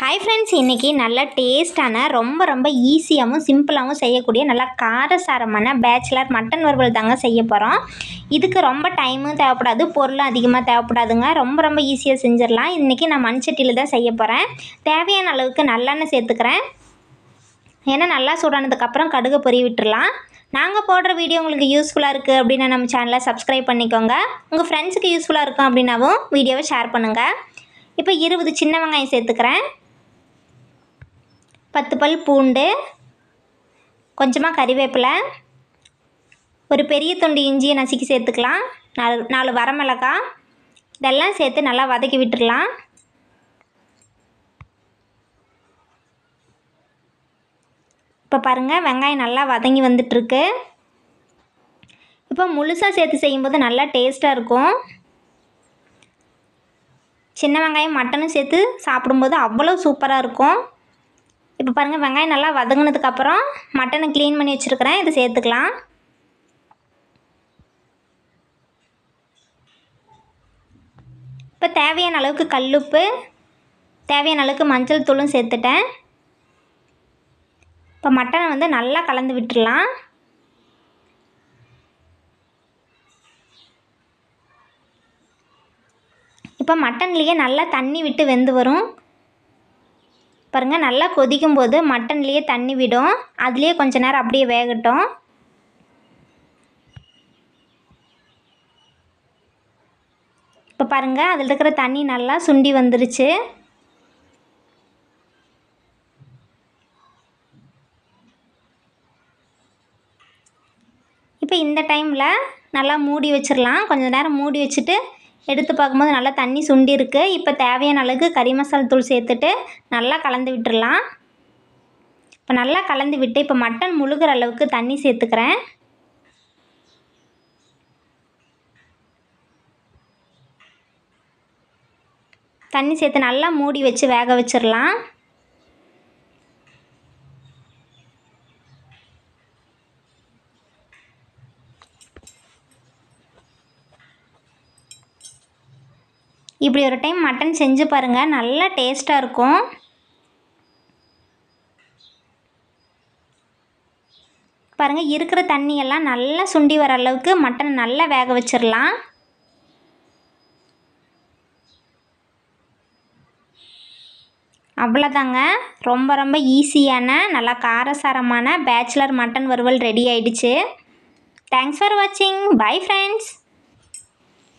Hi friends இன்றைக்கி நல்ல டேஸ்டான ரொம்ப ரொம்ப ஈஸியாகவும் சிம்பிளாகவும் செய்யக்கூடிய நல்லா காரசாரமான பேச்சுலர் மட்டன் வறுவல் தாங்க செய்ய போகிறோம் இதுக்கு ரொம்ப டைமும் தேவைப்படாது பொருளும் அதிகமாக தேவைப்படாதுங்க. ரொம்ப ரொம்ப ஈஸியாக செஞ்சிடலாம். இன்றைக்கி நான் மண்சட்டியில் தான் செய்ய போகிறேன் தேவையான அளவுக்கு நல்லெண்ணெய் சேர்த்துக்கிறேன். ஏன்னா நல்லா சூடானதுக்கப்புறம் கடுகு பொறி விட்டுடலாம். நாங்கள் போடுற வீடியோ உங்களுக்கு யூஸ்ஃபுல்லாக இருக்குது அப்படின்னா நம்ம சேனலை சப்ஸ்கிரைப் பண்ணிக்கோங்க. உங்கள் ஃப்ரெண்ட்ஸுக்கு யூஸ்ஃபுல்லாக இருக்கும் அப்படின்னாவும் வீடியோவை ஷேர் பண்ணுங்கள் இப்போ இருபது சின்ன வெங்காயம் சேர்த்துக்கிறேன். பத்து பல் பூண்டு கொஞ்சமாக கறிவேப்பிலை ஒரு பெரிய துண்டு இஞ்சியை நசுக்கி சேர்த்துக்கலாம். நாலு நாலு வரமிளகாய் இதெல்லாம் சேர்த்து நல்லா வதக்கி விட்டுடலாம். இப்போ பாருங்கள் வெங்காயம் நல்லா வதங்கி வந்துட்டுருக்கு. இப்போ முழுசாக சேர்த்து செய்யும்போது நல்லா டேஸ்ட்டாக இருக்கும். சின்ன வெங்காயம் மட்டனும் சேர்த்து சாப்பிடும்போது அவ்வளோ சூப்பராக இருக்கும். இப்போ பாருங்கள் வெங்காயம் நல்லா வதங்கினதுக்கப்புறம் மட்டனை க்ளீன் பண்ணி வச்சுருக்கிறேன். இதை சேர்த்துக்கலாம். இப்போ தேவையான அளவுக்கு கல்லுப்பு தேவையான அளவுக்கு மஞ்சள் தூளும் சேர்த்துட்டேன். இப்போ மட்டனை வந்து நல்லா கலந்து விட்டுடலாம். இப்போ மட்டன்லேயே நல்லா தண்ணி விட்டு வெந்து வரும். பாருங்கள் நல்லா கொதிக்கும் போது மட்டன்லேயே தண்ணி விடும். அதுலேயே கொஞ்ச நேரம் அப்படியே வேகட்டும். இப்போ பாருங்கள் அதில் இருக்கிற தண்ணி நல்லா சுண்டி வந்துருச்சு. இப்போ இந்த டைமில் நல்லா மூடி வச்சிடலாம் கொஞ்சம் நேரம் மூடி வச்சுட்டு எடுத்து பார்க்கும்போது நல்லா தண்ணி சுண்டி இருக்குது இப்போ தேவையான அளவுக்கு கறி மசாலா தூள் சேர்த்துட்டு நல்லா கலந்து விட்டுடலாம் இப்போ நல்லா கலந்து விட்டு இப்போ மட்டன் முழுகிற அளவுக்கு தண்ணி சேர்த்துக்கிறேன். தண்ணி சேர்த்து நல்லா மூடி வச்சு வேக வச்சிடலாம். இப்படி ஒரு டைம் மட்டன் செஞ்சு பாருங்கள் நல்லா டேஸ்ட்டாக இருக்கும். பாருங்கள் இருக்கிற தண்ணியெல்லாம் நல்லா சுண்டி வர அளவுக்கு மட்டன் நல்லா வேக வச்சிடலாம் அவ்வளோதாங்க ரொம்ப ரொம்ப ஈஸியான நல்லா காரசாரமான பேச்சுலர் மட்டன் வறுவல் ரெடி ஆயிடுச்சு. தேங்க்ஸ் ஃபார் வாட்சிங் பை ஃப்ரெண்ட்ஸ்